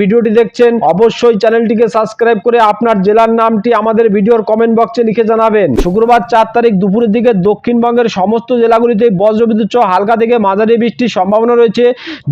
ভিডিওটি দেখছেন, অবশ্যই চ্যানেলটিকে সাবস্ক্রাইব করে আপনার জেলার নামটি আমাদের ভিডিওর কমেন্ট বক্সে লিখে জানাবেন। শুক্রবার চার তারিখ দুপুরের দিকে দক্ষিণবঙ্গের সমস্ত জেলাগুলিতে বজ্রবিদ্যুৎ সহ হালকা থেকে মাঝারি বৃষ্টির সম্ভাবনা রয়েছে।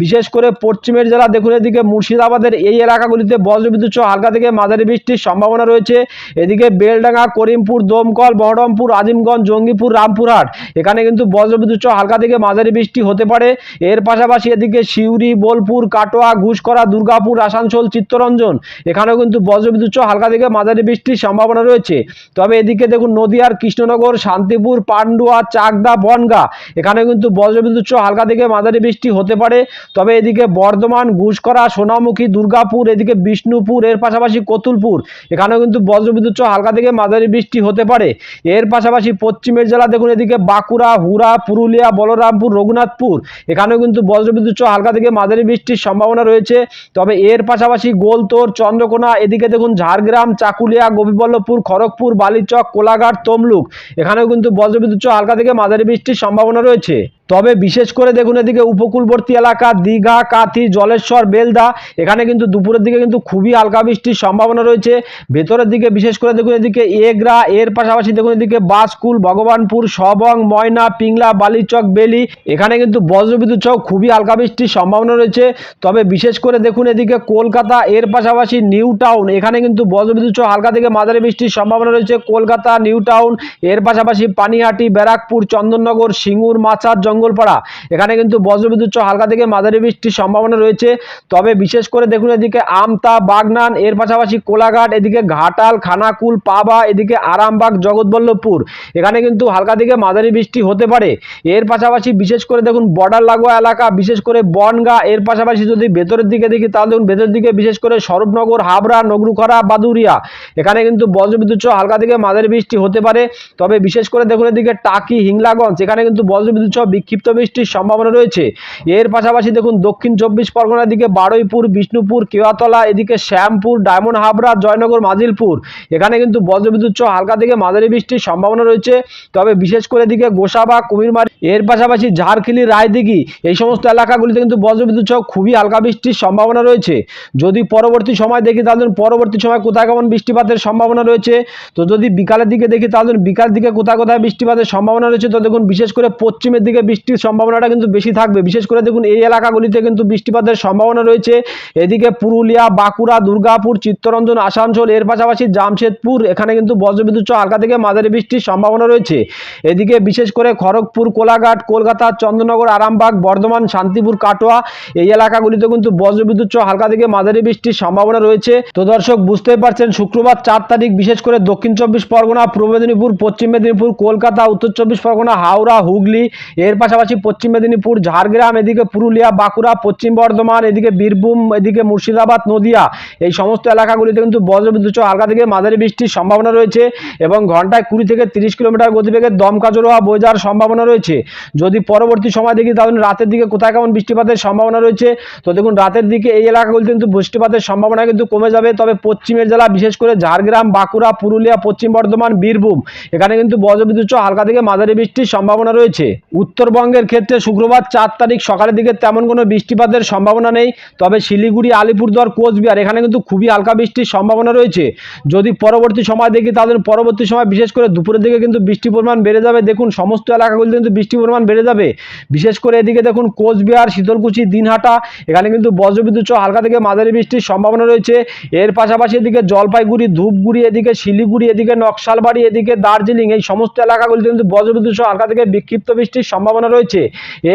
বিশেষ করে পশ্চিমের জেলা, দেখুন এদিকে মুর্শিদাবাদের এই এলাকাগুলিতে বজ্রবিদ্যুৎ সহ হালকা থেকে মাঝারি বৃষ্টির সম্ভাবনা রয়েছে। এদিকে বেলডাঙ্গা, করিমপুর, দমকল, বহরমপুর, আজিমগঞ্জ, জঙ্গিপুর, রামপুরহাট, এখানে কিন্তু বজ্রবিদ্যুৎ সহ হালকা থেকে মাঝারি বৃষ্টি হতে পারে। এর পাশাপাশি এদিকে সিউড়ি, বোলপুর, কাটোয়া ঘুষকরা দুর্গাপুর আসানসোল, চিত্তরঞ্জন। এখানেও কিন্তু বজ্রবিদ্যুৎ হালকা থেকে মাঝারি বৃষ্টির সম্ভাবনা রয়েছে। তবে এদিকে দেখুন নদিয়ার কৃষ্ণনগর, শান্তিপুর, পান্ডুয়া, চাকদা, বনগা এখানে কিন্তু বজ্রবিদ্যুৎ হালকা থেকে মাঝারি বৃষ্টি হতে পারে। তবে এদিকে বর্ধমান ঘুষকরা সোনামুখী, দুর্গাপুর, এদিকে বিষ্ণুপুর, এর পাশাপাশি কতুলপুর, এখানেও কিন্তু বজ্রবিদ্যুৎ হালকা থেকে মাঝারি বৃষ্টি হতে পারে। এর পাশাপাশি পশ্চিমের জেলা দেখুন এদিকে বাঁকুড়া হুরা পুরুলিয়া, বলরামপুর, রঘুনাথপুর, এখানেও কিন্তু বজ্রবিদ্যুৎ হালকা থেকে মাঝারি বৃষ্টির সম্ভাবনা রয়েছে। তবে এর পাশাপাশি গোলতোর, চন্দ্রকোনা, এদিকে দেখুন ঝাড়গ্রাম, চাকুলিয়া, গোপীবল্লভপুর, খড়গপুর, বালিচক, কোলাঘাট, তমলুক। এখানেও কিন্তু বজ্রবিদ্যুৎ হালকা থেকে মাঝারি বৃষ্টির সম্ভাবনা রয়েছে। তবে বিশেষ করে দেখুন এদিকে উপকূলবর্তী এলাকা, দীঘা, কাথি, জলেশ্বর, বেলদা, এখানে কিন্তু দুপুরের দিকে কিন্তু খুবই হালকা বৃষ্টির সম্ভাবনা রয়েছে। ভেতরের দিকে বিশেষ করে দেখুন এদিকে এগরা, এর পাশাপাশি দেখুন এদিকে বাসকুল, ভগবানপুর, সবং, ময়না, পিংলা, বালিচক, বেলি, এখানে কিন্তু বজ্রবিদ্যুৎ সহ খুবই হালকা বৃষ্টির সম্ভাবনা রয়েছে। তবে বিশেষ করে দেখুন এদিকে কলকাতা, এর পাশাপাশি নিউ টাউন, এখানে কিন্তু বজ্রবিদ্যুৎ সহ হালকা থেকে মাঝারি বৃষ্টির সম্ভাবনা রয়েছে। কলকাতা, নিউ টাউন, এর পাশাপাশি পানিহাটি, ব্যারাকপুর, চন্দননগর, সিঙ্গুর মাচার জঙ্গলপাড়া। এখানে কিন্তু বজ্রবিদ্যুৎ সহ হালকা থেকে মাঝারি বৃষ্টির সম্ভাবনা রয়েছে। তবে বিশেষ করে দেখুন এদিকে আমতা, বাগনান, এর পাশাপাশি কোলাঘাট, এদিকে ঘাটাল, খানাকুল, পাবা, এদিকে আরামবাগ, জগৎবল্লভপুর। এখানে কিন্তু হালকা থেকে মাঝারি বৃষ্টি হতে পারে। এর পাশাপাশি বিশেষ করে দেখুন বর্ডার লাগোয়া এলাকা, বিশেষ করে বনগা, এর পাশাপাশি যদি ভেতরের দিকে দেখি তাহলে দেখুন ভেতরের দিকে বিশেষ করে স্বরূপনগর, হাবড়া নগরুখরা বাদুরিয়া। এখানে কিন্তু বজ্রবিদ্যুৎ সহ হালকা থেকে মাঝারি বৃষ্টি হতে পারে। তবে বিশেষ করে দেখুন এদিকে টাকি, হিংলাগঞ্জ, এখানে কিন্তু বজ্রবিদ্যুৎ সহ বিক্ষিপ্ত বৃষ্টির সম্ভাবনা রয়েছে। এর পাশাপাশি দেখুন, দক্ষিণ চব্বিশ পরগনার দিকে বারুইপুর, বিষ্ণুপুর, কেওয়াতলা, এদিকে শ্যামপুর, ডায়মন্ড হাবড়া, জয়নগর, মাজিলপুর। এখানে কিন্তু বজ্রবিদ্যুৎ সহ হালকা থেকে মাঝারি বৃষ্টির সম্ভাবনা রয়েছে। তবে বিশেষ করে এদিকে গোসাবা, কুমিরমারি, এর পাশাপাশি ঝাড়খিলি রায়দিঘি, এই সমস্ত এলাকাগুলিতে কিন্তু বজ্রবিদ্যুৎ সহ খুবই হালকা বৃষ্টির সম্ভাবনা রয়েছে। যদি পরবর্তী সময় দেখি, তাহলে পরবর্তী সময় কোথায় কেমন বৃষ্টিপাতের সম্ভাবনা রয়েছে? তো যদি বিকালের দিকে দেখি, তাহলে বিকাল দিকে কোথায় কোথায় বৃষ্টিপাতের সম্ভাবনা রয়েছে? তো দেখুন, বিশেষ করে পশ্চিমের দিকে বৃষ্টির সম্ভাবনাটা কিন্তু বেশি থাকবে। বিশেষ করে দেখুন, এই এলাকাগুলিতে কিন্তু বৃষ্টিপাতের সম্ভাবনা রয়েছে। এদিকে পুরুলিয়া, বাঁকুড়া, দুর্গাপুর, চিত্তরঞ্জন, আসানসোল, এর পাশাপাশি জামশেদপুর, এখানে কিন্তু বজ্রবিদ্যুৎ হালকা থেকে মাঝারি বৃষ্টির সম্ভাবনা রয়েছে। এদিকে বিশেষ করে খড়গপুর, কোলাঘাট, কলকাতা, চন্দ্রনগর, আরামবাগ, বর্ধমান, শান্তিপুর, কাটোয়া, এই এলাকাগুলিতে কিন্তু বজ্রবিদ্যুৎ হালকা থেকে মাঝারি বৃষ্টির সম্ভাবনা রয়েছে। তো দর্শক, বুঝতেই পারছেন, শুক্রবার চার তারিখ, বিশেষ করে দক্ষিণ চব্বিশ পরগনা, পূর্ব মেদিনীপুর, পশ্চিম মেদিনীপুর, কলকাতা, উত্তর চব্বিশ পরগনা, হাওড়া, হুগলি, এর পাশাপাশি পশ্চিম মেদিনীপুর, ঝাড়গ্রাম, এদিকে পুরুলিয়া, বাঁকুড়া, পশ্চিম বর্ধমান, এদিকে বীরভূম, এদিকে মুর্শিদাবাদ, নদিয়া এই সমস্ত এলাকাগুলিতে কিন্তু বজ্রবিদ্যুৎ হালকা থেকে মাঝারি বৃষ্টির সম্ভাবনা রয়েছে এবং ঘন্টায় কুড়ি থেকে তিরিশ কিলোমিটার গতিবেগে দমকা জোড়া বয়ে যাওয়ার সম্ভাবনা রয়েছে। যদি পরবর্তী সময় দেখি তাহলে রাতের দিকে কোথায় কেমন বৃষ্টিপাতের সম্ভাবনা রয়েছে, তো দেখুন রাতের দিকে এই এলাকাগুলিতে কিন্তু বৃষ্টিপাতের সম্ভাবনা কিন্তু কমে যাবে। তবে পশ্চিমের জেলা বিশেষ করে ঝাড়গ্রাম, বাঁকুড়া, পুরুলিয়া, পশ্চিম বর্ধমান, বীরভূম এখানে কিন্তু বজ্রবিদ্যুৎ হালকা থেকে মাঝারি বৃষ্টির সম্ভাবনা রয়েছে। উত্তরবঙ্গের ক্ষেত্রে শুক্রবার চার তারিখ সকালের দিকে তেমন কোনো বৃষ্টিপাতের সম্ভাবনা নেই। তবে শিলিগুড়ি, আলিপুরদুয়ার, কোচবিহার, এখানে কিন্তু খুবই হালকা বৃষ্টির সম্ভাবনা রয়েছে। যদি পরবর্তী সময় দেখি তাহলে পরবর্তী সময় বিশেষ করে দুপুরের দিকে কিন্তু বৃষ্টির পরিমাণ বেড়ে যাবে। দেখুন, সমস্ত এলাকাগুলিতে কিন্তু বৃষ্টির পরিমাণ বেড়ে যাবে। বিশেষ করে এদিকে দেখুন, কোচবিহার, শীতলকুচি, দিনহাটা, এখানে কিন্তু বজ্রবিদ্যুৎ সহ হালকা থেকে মাঝারি বৃষ্টির সম্ভাবনা রয়েছে। এর পাশাপাশি এদিকে জলপাইগুড়ি, ধূপগুড়ি, এদিকে শিলিগুড়ি, এদিকে নকশালবাড়ি, এদিকে দার্জিলিং এই সমস্ত এলাকাগুলিতে কিন্তু বজ্রবিদ্যুৎ সহ হালকা থেকে বিক্ষিপ্ত বৃষ্টির সম্ভাবনা সম্ভাবনা রয়েছে।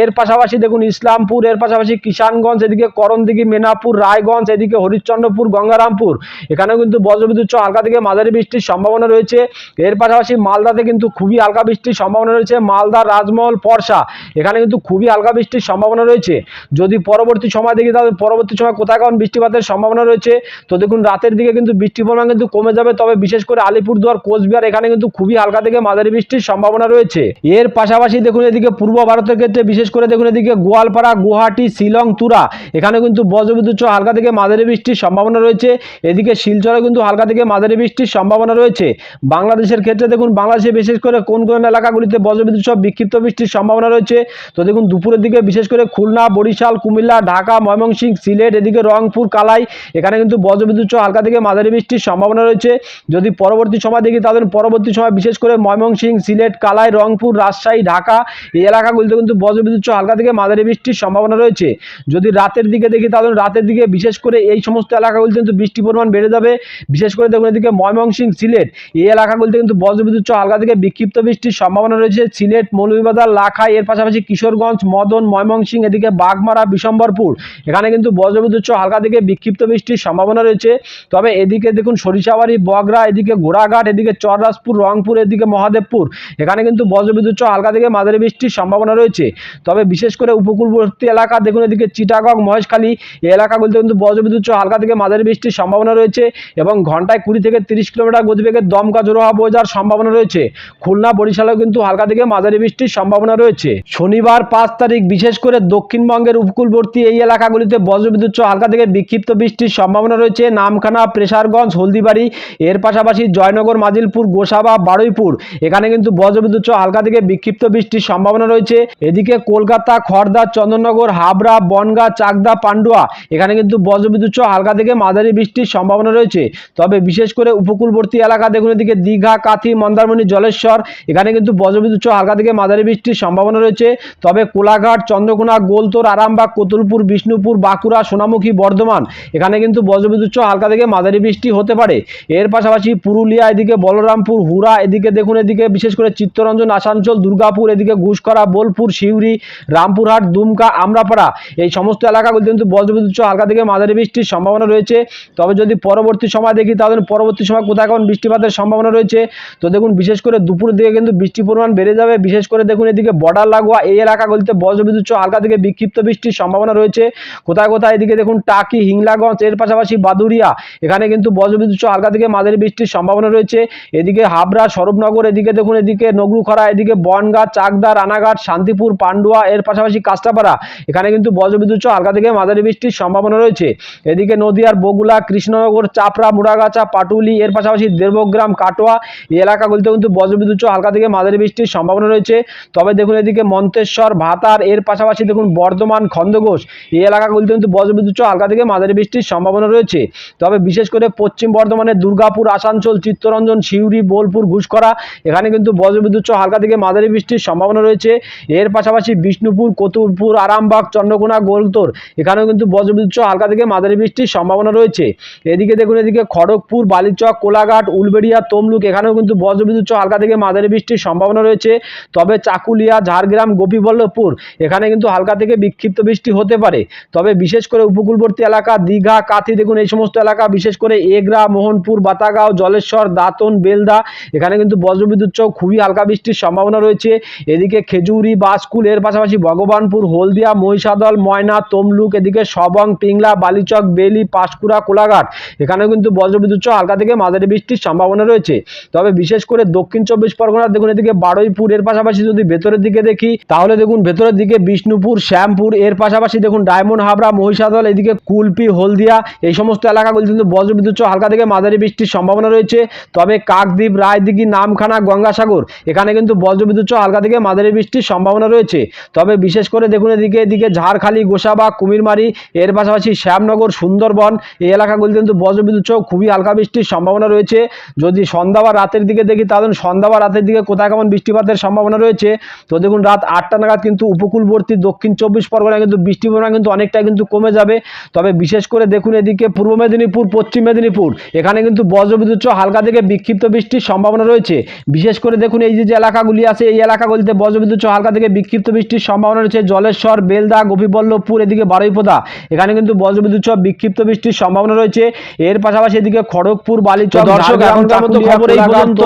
এর পাশাপাশি দেখুন, ইসলামপুর, এর পাশাপাশি কিষানগঞ্জ, এদিকে করণদিঘি, মেনাপুর, রায়গঞ্জ, এদিকে হরিশ্চন্দ্রপুর, গঙ্গারামপুর। এখানেও কিন্তু বজ্রবিদ্যুৎ সহ হালকা থেকে মাঝারি বৃষ্টির সম্ভাবনা রয়েছে। এর পাশাপাশি মালদাতে কিন্তু খুবই হালকা বৃষ্টির সম্ভাবনা রয়েছে। মালদা, রাজমহল, পরশা, এখানে কিন্তু খুবই হালকা বৃষ্টির সম্ভাবনা রয়েছে। যদি পরবর্তী সময় দেখি, তাহলে পরবর্তী সময় কোথায় কোন বৃষ্টিপাতের সম্ভাবনা রয়েছে? তো দেখুন, রাতের দিকে কিন্তু বৃষ্টির পরিমাণ কিন্তু কমে যাবে। তবে বিশেষ করে আলিপুরদুয়ার, কোচবিহার, এখানে কিন্তু খুবই হালকা থেকে মাঝারি বৃষ্টির সম্ভাবনা রয়েছে। এর পাশাপাশি দেখুন, এদিকে পূর্ব ভারতের ক্ষেত্রে বিশেষ করে দেখুন এদিকে গোয়ালপাড়া, গুয়াহাটি, শিলং, তুরা। এখানে কিন্তু বজ্রবিদ্যুৎ হালকা থেকে মাঝারি বৃষ্টির সম্ভাবনা রয়েছে। এদিকে শিলচরে কিন্তু হালকা থেকে মাঝারি বৃষ্টির সম্ভাবনা রয়েছে। বাংলাদেশের ক্ষেত্রে দেখুন বাংলাদেশে বিশেষ করে কোন কোন এলাকাগুলিতে বজ্রবিদ্যুৎ সহ বিক্ষিপ্ত বৃষ্টির সম্ভাবনা রয়েছে। তো দেখুন দুপুরের দিকে বিশেষ করে খুলনা, বরিশাল, কুমিল্লা, ঢাকা, ময়মনসিংহ, সিলেট, এদিকে রংপুর, কালাই, এখানে কিন্তু বজ্রবিদ্যুৎ হালকা থেকে মাঝারি বৃষ্টির সম্ভাবনা রয়েছে। যদি পরবর্তী সময় দেখি তাহলে পরবর্তী সময় বিশেষ করে ময়মনসিংহ, সিলেট, কালাই, রংপুর, রাজশাহী, ঢাকা এই এলাকাগুলিতে কিন্তু বজ্রবিদ্যুৎ সহ হালকা থেকে মাঝারি বৃষ্টির সম্ভাবনা রয়েছে। যদি রাতের দিকে দেখি তাহলে রাতের দিকে বিশেষ করে এই সমস্ত এলাকাগুলিতে কিন্তু বৃষ্টির পরিমাণ বেড়ে যাবে। বিশেষ করে দেখুন এদিকে ময়মনসিংহ, সিলেট, এই এলাকাগুলিতে কিন্তু বজ্রবিদ্যুৎ সহ হালকা থেকে বিক্ষিপ্ত বৃষ্টির সম্ভাবনা রয়েছে। সিলেট, মৌলভীবাজার, লাখাই, এর পাশাপাশি কিশোরগঞ্জ, মদন, ময়মনসিংহ, এদিকে বাগমারা, বিশম্বরপুর, এখানে কিন্তু বজ্রবিদ্যুৎ সহ হালকা থেকে বিক্ষিপ্ত বৃষ্টির সম্ভাবনা রয়েছে। তবে এদিকে দেখুন সরিষাবাড়ি, বগরা, এদিকে ঘোড়াঘাট, এদিকে চররাজপুর, রংপুর, এদিকে মহাদেবপুর, এখানে কিন্তু বজ্রবিদ্যুৎ সহ হালকা থেকে মাঝারি বৃষ্টির সম্ভাবনা রয়েছে। তবে বিশেষ করে উপকূলবর্তী এলাকা, দেখুন এদিকে চিটাগং, মহেশখালী, এই এলাকাগুলিতে কিন্তু বজ্রবিদ্যুৎ হালকা থেকে মাঝারি বৃষ্টির সম্ভাবনা রয়েছে এবং ঘন্টায় কুড়ি থেকে তিরিশ কিলোমিটার গতিবেগে দমকা জোরোহা বয়ে যাওয়ার সম্ভাবনা রয়েছে। খুলনা, বরিশালেও কিন্তু হালকা থেকে মাঝারি বৃষ্টির সম্ভাবনা রয়েছে। শনিবার পাঁচ তারিখ, বিশেষ করে দক্ষিণবঙ্গের উপকূলবর্তী এই এলাকাগুলিতে বজ্রবিদ্যুৎ হালকা থেকে বিক্ষিপ্ত বৃষ্টির সম্ভাবনা রয়েছে। নামখানা, প্রেসারগঞ্জ, হলদিবাড়ি, এর পাশাপাশি জয়নগর, মাজিলপুর, গোসাবা, বারুইপুর, এখানে কিন্তু বজ্রবিদ্যুৎ হালকা থেকে বিক্ষিপ্ত বৃষ্টির সম্ভাবনা রয়েছে। এদিকে কলকাতা খড়দা চন্দননগর হাবড়া, বনগা, চাকদা, পান্ডুয়া, এখানে কিন্তু বজ্রবিদ্যুৎ সহ হালকা থেকে মাঝারি বৃষ্টির সম্ভাবনা রয়েছে। তবে বিশেষ করে উপকূলবর্তী এলাকা, দেখুন এদিকে দীঘা, কাথি, মন্দারমণি, জলেশ্বর, এখানে কিন্তু বজ্রবিদ্যুৎ সহ হালকা থেকে মাঝারি বৃষ্টির সম্ভাবনা রয়েছে। তবে কোলাঘাট, চন্দ্রকোনা, গোলতোর, আরামবাগ, কতুলপুর, বিষ্ণুপুর, বাঁকুড়া, সোনামুখী, বর্ধমান, এখানে কিন্তু বজ্রবিদ্যুৎ সহ হালকা থেকে মাঝারি বৃষ্টি হতে পারে। এর পাশাপাশি পুরুলিয়া, এদিকে বলরামপুর হুরা এদিকে দেখুন এদিকে বিশেষ করে চিত্তরঞ্জন, আসানসোল, দুর্গাপুর, এদিকে ঘুষকরা বোলপুর, সিউড়ি, রামপুরহাট, দুমকা, আমরাপাড়া এই সমস্ত এলাকাগুলিতে কিন্তু বজ্রবিদ্যুৎ হালকা থেকে মাঝারি বৃষ্টির সম্ভাবনা রয়েছে। তবে যদি পরবর্তী সময় দেখি তাহলে পরবর্তী সময় কোথায় কোন বৃষ্টিপাতের সম্ভাবনা রয়েছে? তো দেখুন, বিশেষ করে দুপুরের দিকে কিন্তু বৃষ্টির পরিমাণ বেড়ে যাবে। বিশেষ করে দেখুন, এদিকে বর্ডার লাগোয়া এই এলাকাগুলিতে বজ্রবিদ্যুৎ হালকা থেকে বিক্ষিপ্ত বৃষ্টির সম্ভাবনা রয়েছে। কোথায় কোথায়? এদিকে দেখুন, টাকি, হিংলাগঞ্জ, এর পাশাপাশি বাদুরিয়া এখানে কিন্তু বজ্রবিদ্যুৎ হালকা থেকে মাঝারি বৃষ্টির সম্ভাবনা রয়েছে। এদিকে হাবড়া, স্বরূপনগর, এদিকে দেখুন, এদিকে নগরুখরা, এদিকে বনগা, চাকদা, রানাঘাট শান্তিপুর, পান্ডুয়া, এর পাশাপাশি কাস্টাপাড়া এখানে কিন্তু বজ্রবিদ্যুৎ হালকা থেকে মাঝারি বৃষ্টির সম্ভাবনা রয়েছে। এদিকে নদিয়ার বগুলা, কৃষ্ণনগর, চাপড়া, মুড়াগাছা, পাটুলি, এর পাশাপাশি দেবগ্রাম, কাটোয়া এই এলাকাগুলিতে কিন্তু বজ্রবিদ্যুৎ হালকা থেকে মাঝারি বৃষ্টির সম্ভাবনা রয়েছে। তবে দেখুন এদিকে মন্তেশ্বর, ভাতার, এর পাশাপাশি দেখুন বর্ধমান খন্দঘোষ এই এলাকাগুলিতে কিন্তু বজ্রবিদ্যুৎ হালকা থেকে মাঝারি বৃষ্টির সম্ভাবনা রয়েছে। তবে বিশেষ করে পশ্চিম বর্ধমানের দুর্গাপুর, আসানসোল, চিত্তরঞ্জন, সিউড়ি, বোলপুর ঘুষকরা এখানে কিন্তু বজ্রবিদ্যুৎ হালকা থেকে মাঝারি বৃষ্টির সম্ভাবনা রয়েছে। এর পাশাপাশি বিষ্ণুপুর কতুলপুর আরামবাগ, চন্দ্রকোনা, গোলতোর, এখানেও কিন্তু বজ্রবিদ্যুৎ হালকা থেকে মাঝারি বৃষ্টির সম্ভাবনা রয়েছে। এদিকে দেখুন, এদিকে খড়গপুর, বালিচক, কোলাঘাট, উলবেড়িয়া, তমলুক, এখানেও কিন্তু বজ্রবিদ্যুৎ হালকা থেকে মাঝারি বৃষ্টির সম্ভাবনা রয়েছে। তবে চাকুলিয়া, ঝাড়গ্রাম, গোপীবল্লভপুর, এখানে কিন্তু হালকা থেকে বিক্ষিপ্ত বৃষ্টি হতে পারে। তবে বিশেষ করে উপকূলবর্তী এলাকা, দীঘা, কাথি, দেখুন, এই সমস্ত এলাকা, বিশেষ করে এগরা, মোহনপুর, বাতাগাঁও, জলেশ্বর, দাঁতন, বেলদা, এখানে কিন্তু বজ্রবিদ্যুৎ খুবই হালকা বৃষ্টির সম্ভাবনা রয়েছে। এদিকে খেজুরি বাসকুল এর পাশাপাশি ভগবানপুর, হলদিয়া, মহিষাদল, ময়না, তমলুক, এদিকে সবং পিংলা বালিচক, বেলি, পাঁশকুড়া, কোলাঘাট। এখানেও কিন্তু বজ্রবিদ্যুৎ সহ হালকা থেকে মাঝারি বৃষ্টির সম্ভাবনা রয়েছে। তবে বিশেষ করে দক্ষিণ চব্বিশ পরগনা, দেখুন এদিকে বারুইপুর এর পাশাপাশি যদি ভেতরের দিকে দেখি, তাহলে দেখুন ভেতরের দিকে বিষ্ণুপুর, শ্যামপুর, এর পাশাপাশি দেখুন ডায়মন্ড হাবড়া, মহিষাদল, এদিকে কুলপি, হলদিয়া, এই সমস্ত এলাকাগুলি কিন্তু বজ্রবিদ্যুৎ সহ হালকা থেকে মাঝারি বৃষ্টির সম্ভাবনা রয়েছে। তবে কাকদ্বীপ, রায়দিঘি, নামখানা, গঙ্গাসাগর, এখানে কিন্তু বজ্রবিদ্যুৎ সহ হালকা থেকে মাঝারি বৃষ্টির সম্ভাবনা রয়েছে। তবে বিশেষ করে দেখুন এদিকে এদিকে ঝাড়খালি, গোসাবা, কুমিরমারি, এর পাশাপাশি শ্যামনগর, সুন্দরবন, এই এলাকাগুলিতে কিন্তু বজ্রবিদ্যুৎ সহ খুবই হালকা বৃষ্টির সম্ভাবনা রয়েছে। যদি সন্ধ্যা বা রাতের দিকে দেখি, তাহলে সন্ধ্যা বা রাতের দিকে কোথায় কেমন বৃষ্টিপাতের সম্ভাবনা রয়েছে। তো দেখুন রাত আটটা নাগাদ কিন্তু উপকূলবর্তী দক্ষিণ চব্বিশ পরগনায় কিন্তু বৃষ্টির পরিমাণ কিন্তু অনেকটাই কিন্তু কমে যাবে। তবে বিশেষ করে দেখুন এদিকে পূর্ব মেদিনীপুর, পশ্চিম মেদিনীপুর, এখানে কিন্তু বজ্রবিদ্যুৎ সহ হালকা থেকে বিক্ষিপ্ত বৃষ্টির সম্ভাবনা রয়েছে। বিশেষ করে দেখুন এই যে এলাকাগুলি আছে, এই এলাকাগুলিতে বজ্রবিদ্যুৎ সহ হালকা থেকে বিক্ষিপ্ত বৃষ্টির সম্ভাবনা রয়েছে। জলেশ্বর বেলদা গোপীবল্লভপুর এদিকে বারুইপোদা এখানে কিন্তু বজ্রবিদ্যুৎ সহ বিক্ষিপ্ত বৃষ্টির সম্ভাবনা রয়েছে। এর পাশাপাশি এদিকে খড়গপুর বালিচক দর্শক এখনকার মতো খবর এই পর্যন্ত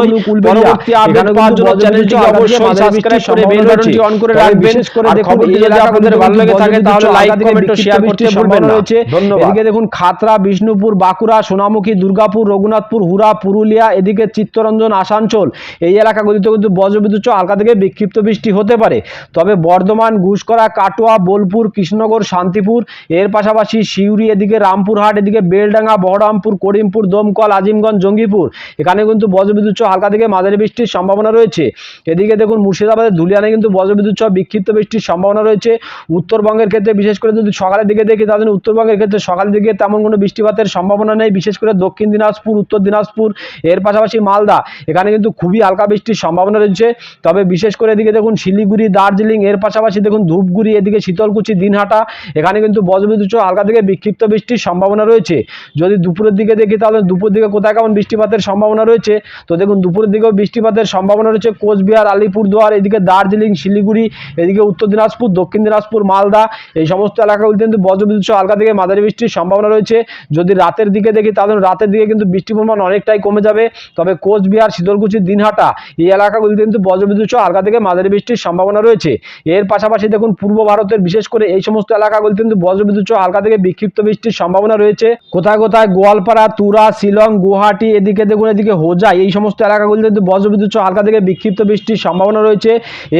পরবর্তী আপডেট পাওয়ার জন্য চ্যানেলটি অবশ্যই সাবস্ক্রাইব করে বেল বাটনটি অন করে রাখবেন বিশেষ করে দেখুন এই আপনাদের ভালো লেগে থাকে তাহলে লাইক কমেন্ট ও শেয়ার করতে ভুলবেন না। রয়েছে। এদিকে দেখুন খাতরা বিষ্ণুপুর বাঁকুড়া সোনামুখী দুর্গাপুর রঘুনাথপুর হুরা পুরুলিয়া এদিকে চিত্তরঞ্জন আসানসোল। এই এলাকাগুলিতে কিন্তু বজ্রবিদ্যুৎ হালকা থেকে বিক্ষিপ্ত বৃষ্টি হতে পারে। তবে বর্ধমান ঘুষকরা কাটোয়া, বোলপুর, কৃষ্ণনগর, শান্তিপুর, এর পাশাপাশি সিউড়ি এদিকে রামপুরহাট, এদিকে বেলডাঙ্গা, বহরমপুর, করিমপুর, দমকল, আজিমগঞ্জ, জঙ্গিপুর। এখানে কিন্তু বজ্রবিদ্যুৎ হালকা থেকে মাঝারি বৃষ্টির সম্ভাবনা রয়েছে। এদিকে দেখুন, মুর্শিদাবাদের ধুলিয়ানে কিন্তু বজ্রবিদ্যুৎ বিক্ষিপ্ত বৃষ্টির সম্ভাবনা রয়েছে। উত্তরবঙ্গের ক্ষেত্রে বিশেষ করে যদি সকালের দিকে দেখি, তাহলে উত্তরবঙ্গের ক্ষেত্রে সকালের দিকে তেমন কোনো বৃষ্টিপাতের সম্ভাবনা নেই। বিশেষ করে দক্ষিণ দিনাজপুর, উত্তর দিনাজপুর, এর পাশাপাশি মালদা। এখানে কিন্তু খুবই হালকা বৃষ্টির সম্ভাবনা রয়েছে। তবে বিশেষ করে এদিকে দেখুন শিলিগুড়ি, দার্জিলিং, এর পাশাপাশি দেখুন ধূপগুড়ি, এদিকে শীতলকুচি, দিনহাটা, এখানে কিন্তু বজ্রবিদ্যুৎ হালকা থেকে বিক্ষিপ্ত বৃষ্টির সম্ভাবনা রয়েছে। যদি দুপুরের দিকে দেখি তাহলে দুপুর দিকে কোথায় কেমন বৃষ্টিপাতের সম্ভাবনা রয়েছে? তো দেখুন দুপুরের দিকেও বৃষ্টিপাতের সম্ভাবনা রয়েছে কোচবিহার, আলিপুরদুয়ার, এদিকে দার্জিলিং, শিলিগুড়ি, এদিকে উত্তর দিনাজপুর, দক্ষিণ দিনাজপুর, মালদা, এই সমস্ত এলাকাগুলিতে কিন্তু বজ্রবিদ্যুৎ হালকা থেকে মাঝারি বৃষ্টির সম্ভাবনা রয়েছে। যদি রাতের দিকে দেখি তাহলে রাতের দিকে কিন্তু বৃষ্টির পরিমাণ অনেকটাই কমে যাবে। তবে কোচবিহার, শীতলকুচি, দিনহাটা, এই এলাকাগুলিতে কিন্তু বজ্রবিদ্যুৎ হালকা থেকে মাঝারি বৃষ্টির সম্ভাবনা রয়েছে। এর পাশাপাশি দেখুন, পূর্ব ভারতের বিশেষ করে এই সমস্ত এলাকাগুলিতে কিন্তু বজ্রবিদ্যুৎ হালকা থেকে বিক্ষিপ্ত বৃষ্টির সম্ভাবনা রয়েছে। কোথায় কোথায় গোয়ালপাড়া, তুরা, শিলং, গুয়াহাটি, এদিকে দেখুন, এদিকে হোজাই এই সমস্ত এলাকাগুলিতে কিন্তু বজ্রবিদ্যুৎ হালকা থেকে বিক্ষিপ্ত বৃষ্টির সম্ভাবনা রয়েছে।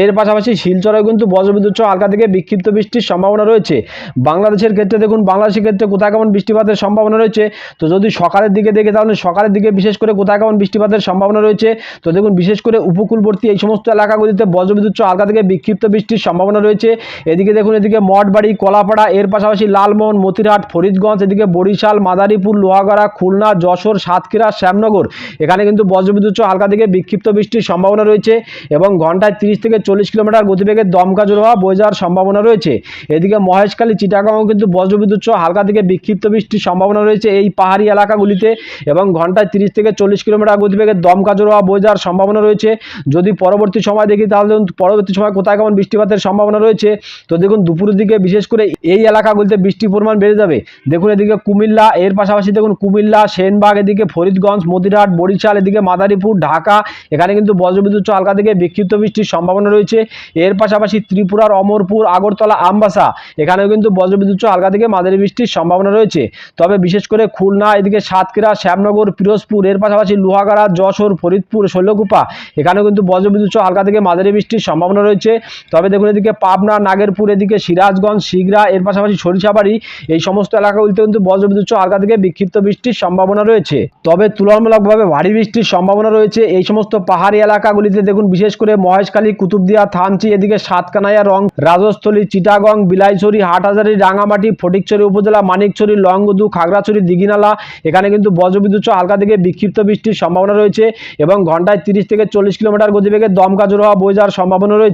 এর পাশাপাশি শিলচরেও কিন্তু বজ্রবিদ্যুৎ হালকা থেকে বিক্ষিপ্ত বৃষ্টির সম্ভাবনা রয়েছে। বাংলাদেশের ক্ষেত্রে দেখুন, বাংলাদেশের ক্ষেত্রে কোথায় কেমন বৃষ্টিপাতের সম্ভাবনা রয়েছে? তো যদি সকালের দিকে দেখে, তাহলে সকালের দিকে বিশেষ করে কোথায় কেমন বৃষ্টিপাতের সম্ভাবনা রয়েছে? তো দেখুন, বিশেষ করে উপকূলবর্তী এই সমস্ত এলাকাগুলিতে বজ্রবিদ্যুৎ হালকা থেকে বিক্ষিপ্ত বৃষ্টির সম্ভাবনা রয়েছে। এদিকে দেখুন, এদিকে মঠবাড়ি, কলাপাড়া, এর পাশাপাশি লালমোহন, মতিরহাট, ফরিদগঞ্জ, এদিকে বরিশাল, মাদারীপুর, লোহাগড়া, খুলনা, যশোর, সাতক্ষীরা, শ্যামনগর। এখানে কিন্তু বজ্রবিদ্যুৎ হালকা থেকে বিক্ষিপ্ত বৃষ্টির সম্ভাবনা রয়েছে এবং ঘন্টায় তিরিশ থেকে চল্লিশ কিলোমিটার গতিবেগে দমকা জোর হওয়া বয়ে যাওয়ার সম্ভাবনা রয়েছে। এদিকে মহেশখালী চিটাগাঁও কিন্তু বজ্রবিদ্যুৎ হালকা থেকে বিক্ষিপ্ত বৃষ্টির সম্ভাবনা রয়েছে এই পাহাড়ি এলাকাগুলিতে এবং ঘন্টায় তিরিশ থেকে চল্লিশ কিলোমিটার গতিবেগে দমকা জোর হওয়া বয়ে যাওয়ার সম্ভাবনা রয়েছে। যদি পরবর্তী সময় দেখি, তাহলে পরবর্তী সময় কোথায় কেমন বৃষ্টিপাতের সম্ভাবনা রয়েছে, তো দেখুন দুপুরের দিকে বিশেষ করে এই এলাকাগুলিতে বৃষ্টির পরিমাণ বেড়ে যাবে। দেখুন এদিকে কুমিল্লা, এর পাশাপাশি দেখুন কুমিল্লা, সেনবাগ, এদিকে ফরিদগঞ্জ, মতিরহাট, বরিশাল, এদিকে মাদারীপুর, ঢাকা, এখানে কিন্তু বজ্রবিদ্যুৎ হালকা থেকে বিক্ষিপ্ত বৃষ্টির সম্ভাবনা রয়েছে। এর পাশাপাশি ত্রিপুরার অমরপুর, আগরতলা, আমবাসা, এখানেও কিন্তু বজ্রবিদ্যুৎ হালকা থেকে মাঝারি বৃষ্টির সম্ভাবনা রয়েছে। তবে বিশেষ করে খুলনা, এদিকে সাতক্ষীরা, শ্যামনগর, পিরোজপুর, এর পাশাপাশি লোহাগাড়া, যশোর, ফরিদপুর, শৈলকুপা, এখানেও কিন্তু বজ্রবিদ্যুৎ হালকা থেকে মাঝারি বৃষ্টির সম্ভাবনা রয়েছে। তবে দেখুন এদিকে পাবনা, নাগেরপুর, এদিকে সিরাজগঞ্জ শিগরা এর পাশাপাশি সরিষাবাড়ি, এই সমস্ত এলাকাগুলিতে কিন্তু বজ্রবিদ্যুৎ হালকা থেকে বিক্ষিপ্ত বৃষ্টির সম্ভাবনা রয়েছে। তবে তুলনামূলকভাবে ভারী বৃষ্টির সম্ভাবনা রয়েছে। এই সমস্ত পাহাড়ি এলাকাগুলিতে দেখুন, বিশেষ করে মহেশখালী, কুতুবদিয়া, থানচি, এদিকে সাতকানাইয়া, রং, রাজস্থলী, চিটাগং, বিলাইছড়ি, হাটহাজারি, রাঙামাটি, ফটিকছড়ি উপজেলা, মানিকছড়ি, লংগদু, খাগড়াছড়ি, দিঘিনালা, এখানে কিন্তু বজ্রবিদ্যুৎ হালকা থেকে বিক্ষিপ্ত বৃষ্টির সম্ভাবনা রয়েছে এবং ঘন্টায় তিরিশ থেকে চল্লিশ কিলোমিটার গতিবেগে দমকা বয়ে যাওয়ার সম্ভাবনা রয়েছে।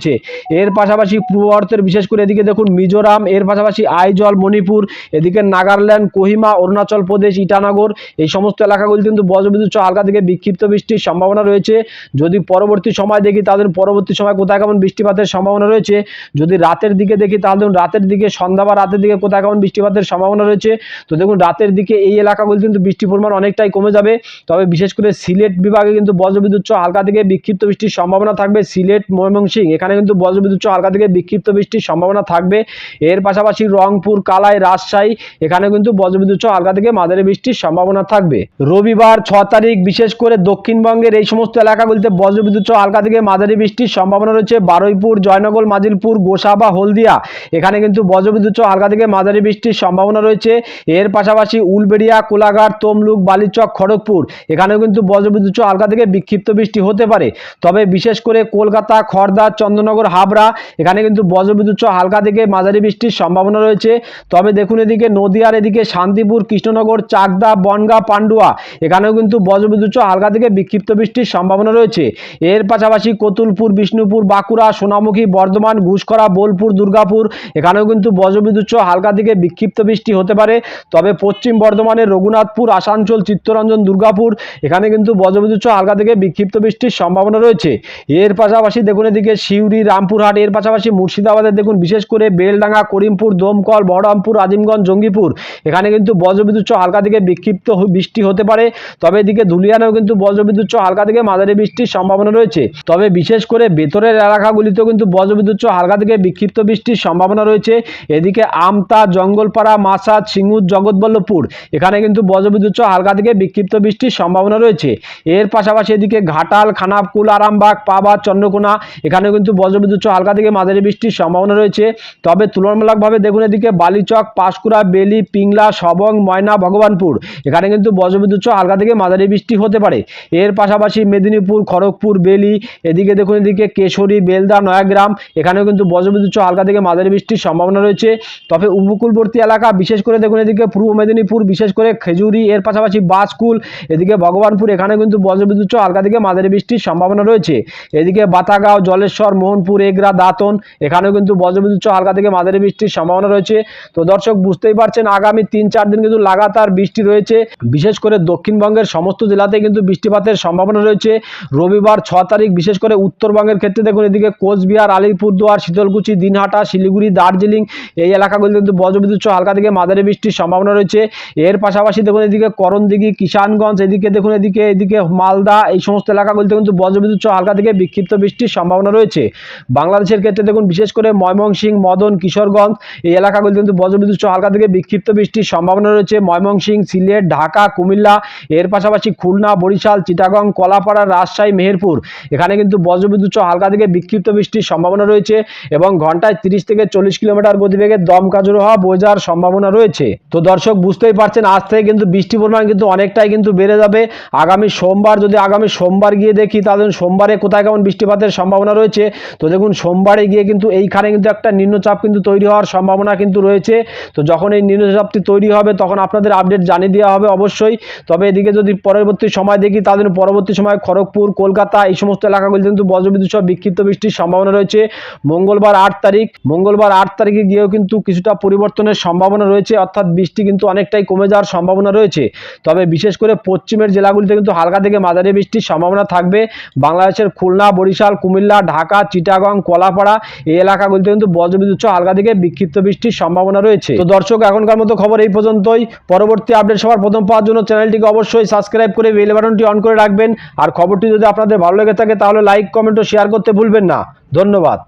এর পাশাপাশি পূর্ব ভারতের, বিশেষ করে এদিকে দেখুন মিজোরাম, এর পাশাপাশি আইজল, মণিপুর, এদিকে নাগাল্যান্ড, কোহিমা, অরুণাচল প্রদেশ, ইটানগর, এই সমস্ত এলাকাগুলি কিন্তু বজ্রবিদ্যুৎ হালকা থেকে বিক্ষিপ্ত বৃষ্টির সম্ভাবনা রয়েছে। যদি পরবর্তী সময় দেখি তাদের পরবর্তী সময় কোথায় কেমন বৃষ্টিপাতের সম্ভাবনা রয়েছে? যদি রাতের দিকে দেখি, তাহলে রাতের দিকে, সন্ধ্যা বা রাতের দিকে কোথায় কেমন বৃষ্টিপাতের সম্ভাবনা রয়েছে? তো দেখুন রাতের দিকে এই এলাকাগুলি কিন্তু বৃষ্টির পরিমাণ অনেকটাই কমে যাবে। তবে বিশেষ করে সিলেট বিভাগে কিন্তু বজ্রবিদ্যুৎ হালকা থেকে বিক্ষিপ্ত বৃষ্টির সম্ভাবনা থাকবে। সিলেট, ময়মনসিংহ, এখানে কিন্তু বজ্রবিদ্যুৎ হালকা থেকে বিক্ষিপ্ত বৃষ্টির সম্ভাবনা থাকবে। এর পাশাপাশি রংপুর, কালাই, রাজশাহী, এখানে কিন্তু বজ্রবিদ্যুৎ হালকা থেকে মাঝারি বৃষ্টির সম্ভাবনা থাকবে। রবিবার ছ তারিখ, বিশেষ করে দক্ষিণবঙ্গের এই সমস্ত এলাকাগুলিতে বজ্রবিদ্যুৎ হালকা থেকে মাঝারি বৃষ্টির সম্ভাবনা রয়েছে। বারুইপুর, জয়নগর, মাজিলপুর গোসা বা হলদিয়া, এখানে কিন্তু বজ্রবিদ্যুৎ হালকা থেকে মাঝারি বৃষ্টির সম্ভাবনা রয়েছে। এর পাশাপাশি উলবেড়িয়া, কোলাঘাট, তমলুক, বালিচক, খড়গপুর, এখানেও কিন্তু বজ্রবিদ্যুৎ হালকা থেকে বিক্ষিপ্ত বৃষ্টি হতে পারে। তবে বিশেষ করে কলকাতা খড়দা চন্দননগর, হাবড়া। এখানে কিন্তু বজ্রবিদ্যুৎ সহ হালকা থেকে মাঝারি বৃষ্টির সম্ভাবনা রয়েছে। তবে দেখুন এদিকে নদিয়ার এদিকে শান্তিপুর, কৃষ্ণনগর, চাকদা, বনগা, পান্ডুয়া, এখানেও কিন্তু বজ্রবিদ্যুৎ সহ হালকা থেকে বিক্ষিপ্ত বৃষ্টির সম্ভাবনা রয়েছে। এর পাশাপাশি কতুলপুর, বিষ্ণুপুর, বাঁকুড়া, সোনামুখী, বর্ধমান ঘুষকরা বোলপুর, দুর্গাপুর, এখানেও কিন্তু বজ্রবিদ্যুৎ সহ হালকা থেকে বিক্ষিপ্ত বৃষ্টি হতে পারে। তবে পশ্চিম বর্ধমানের রঘুনাথপুর, আসানসোল, চিত্তরঞ্জন, দুর্গাপুর, এখানে কিন্তু বজ্রবিদ্যুৎ সহ হালকা থেকে বিক্ষিপ্ত বৃষ্টির সম্ভাবনা রয়েছে। এর পাশাপাশি দেখুন এদিকে শিব সিউড়ি, রামপুরহাট, এর পাশাপাশি মুর্শিদাবাদে দেখুন, বিশেষ করে বেলডাঙ্গা, করিমপুর, দমকল বহরমপুর আজিমগঞ্জ জঙ্গিপুর। এখানে কিন্তু বজ্রবিদ্যুৎ হালকা থেকে বিক্ষিপ্ত বৃষ্টি হতে পারে। তবে এদিকে ধুলিয়ানেও কিন্তু বজ্রবিদ্যুৎ হালকা থেকে মাঝারি বৃষ্টির সম্ভাবনা রয়েছে। তবে বিশেষ করে ভেতরের এলাকাগুলিতেও কিন্তু বজ্রবিদ্যুৎ হালকা থেকে বিক্ষিপ্ত বৃষ্টির সম্ভাবনা রয়েছে। এদিকে আমতা, জঙ্গলপাড়া মাসাদ সিঙ্গুর, জগৎবল্লভপুর, এখানে কিন্তু বজ্রবিদ্যুৎ হালকা থেকে বিক্ষিপ্ত বৃষ্টির সম্ভাবনা রয়েছে। এর পাশাপাশি এদিকে ঘাটাল খানাপকুল আরামবাগ, পাবা, চন্দ্রকোনা, এখানেও কিন্তু বজ্রবিদ্যুৎ সহ হালকা থেকে মাঝারি বৃষ্টির সম্ভাবনা রয়েছে। তবে তুলনামূলকভাবে দেখুন এদিকে বালিচক, পাঁশকুড়া, বেলি, পিংলা, সবং, ময়না, ভগবানপুর। এখানে কিন্তু বজ্রবিদ্যুৎ হালকা থেকে মাঝারি বৃষ্টি হতে পারে। এর পাশাপাশি মেদিনীপুর, খড়গপুর, বেলি, এদিকে দেখুন এদিকে কেশরী, বেলদা, নয়াগ্রাম, এখানেও কিন্তু বজ্রবিদ্যুৎ হালকা থেকে মাঝারি বৃষ্টির সম্ভাবনা রয়েছে। তবে উপকূলবর্তী এলাকা, বিশেষ করে দেখুন এদিকে পূর্ব মেদিনীপুর, বিশেষ করে খেজুরি, এর পাশাপাশি বাসকুল, এদিকে ভগবানপুর এখানে কিন্তু বজ্রবিদ্যুৎ হালকা থেকে মাঝারি বৃষ্টির সম্ভাবনা রয়েছে। এদিকে বাতাগাঁও, জলেশ্বর মোহনপুর, এগরা, দাঁতন, এখানেও কিন্তু বজ্রবিদ্যুৎ হালকা থেকে মাঝারি বৃষ্টির সম্ভাবনা রয়েছে। তো দর্শক, বুঝতেই পারছেন, আগামী তিন চার দিন কিন্তু লাগাতার বৃষ্টি রয়েছে। বিশেষ করে দক্ষিণবঙ্গের সমস্ত জেলাতে কিন্তু বৃষ্টিপাতের সম্ভাবনা রয়েছে। রবিবার ছ তারিখ, বিশেষ করে উত্তরবঙ্গের ক্ষেত্রে দেখুন, এদিকে কোচবিহার, আলিপুরদুয়ার, শীতলকুচি, দিনহাটা, শিলিগুড়ি, দার্জিলিং, এই এলাকাগুলিতে কিন্তু বজ্রবিদ্যুৎ হালকা থেকে মাঝারি বৃষ্টির সম্ভাবনা রয়েছে। এর পাশাপাশি দেখুন, এদিকে করণদিঘি, কিষানগঞ্জ, এদিকে দেখুন, এদিকে এদিকে মালদা, এই সমস্ত এলাকাগুলিতে কিন্তু বজ্রবিদ্যুৎ হালকা থেকে বিক্ষিপ্ত বৃষ্টির সম্ভাবনা রয়েছে। বাংলাদেশের ক্ষেত্রে দেখুন, বিশেষ করে ময়মনসিংহ মদন, কিশোরগঞ্জ, এই এলাকাগুলি কিন্তু বজ্রবিদ্যুৎ সহ হালকা থেকে বিক্ষিপ্ত বৃষ্টির সম্ভাবনা রয়েছে। ময়মনসিংহ সিলেট, ঢাকা, কুমিল্লা, এর পাশাপাশি খুলনা, বরিশাল, চিটাগং, কলাপাড়া, রাজশাহী, মেহেরপুর। এখানে কিন্তু বজ্রবিদ্যুৎ সহ হালকা থেকে বিক্ষিপ্ত বৃষ্টির সম্ভাবনা রয়েছে এবং ঘন্টায় তিরিশ থেকে চল্লিশ কিলোমিটার গতিবেগে দমকা জোর হওয়া বয়ে যাওয়ার সম্ভাবনা রয়েছে। তো দর্শক, বুঝতেই পারছেন, আজ থেকে কিন্তু বৃষ্টির পরিমাণ কিন্তু অনেকটাই কিন্তু বেড়ে যাবে। আগামী সোমবার, যদি আগামী সোমবার গিয়ে দেখি, তাহলে সোমবারে কোথায় কেমন বৃষ্টিপাতের সম্ভাবনা রয়েছে? তো দেখুন, সোমবারে গিয়ে কিন্তু এইখানে কিন্তু একটা নিম্নচাপ কিন্তু তৈরি হওয়ার সম্ভাবনা কিন্তু রয়েছে। তো যখন এই নিম্নচাপটি তৈরি হবে, তখন আপনাদের আপডেট জানিয়ে দেওয়া হবে অবশ্যই। তবে এদিকে যদি পরবর্তী সময় দেখি, তাহলে পরবর্তী সময় খড়গপুর, কলকাতা এই সমস্ত এলাকাগুলি কিন্তু বজ্রবিদ্যুৎ সহ বিক্ষিপ্ত বৃষ্টির সম্ভাবনা রয়েছে। মঙ্গলবার আট তারিখ, মঙ্গলবার আট তারিখে গিয়েও কিন্তু কিছুটা পরিবর্তনের সম্ভাবনা রয়েছে, অর্থাৎ বৃষ্টি কিন্তু অনেকটাই কমে যাওয়ার সম্ভাবনা রয়েছে। তবে বিশেষ করে পশ্চিমের জেলাগুলিতে কিন্তু হালকা থেকে মাঝারি বৃষ্টির সম্ভাবনা থাকবে। বাংলাদেশের খুলনা, বরিশাল, কুমিল্লা, ঢাকা চিটাগং, কলাপাড়া এই এলাকাগুলিতে কিন্তু বজ্রবিদ্যুৎ হালকা থেকে বিক্ষিপ্ত বৃষ্টির সম্ভাবনা রয়েছে। তো দর্শক, এখনকার মতো খবর এই পর্যন্তই। পরবর্তী আপডেট সবার প্রথম পাওয়ার জন্য চ্যানেলটিকে অবশ্যই সাবস্ক্রাইব করে বেল বাটনটি অন করে রাখবেন। আর খবরটি যদি আপনাদের ভালো লেগে থাকে, তাহলে লাইক, কমেন্ট ও শেয়ার করতে ভুলবেন না। ধন্যবাদ।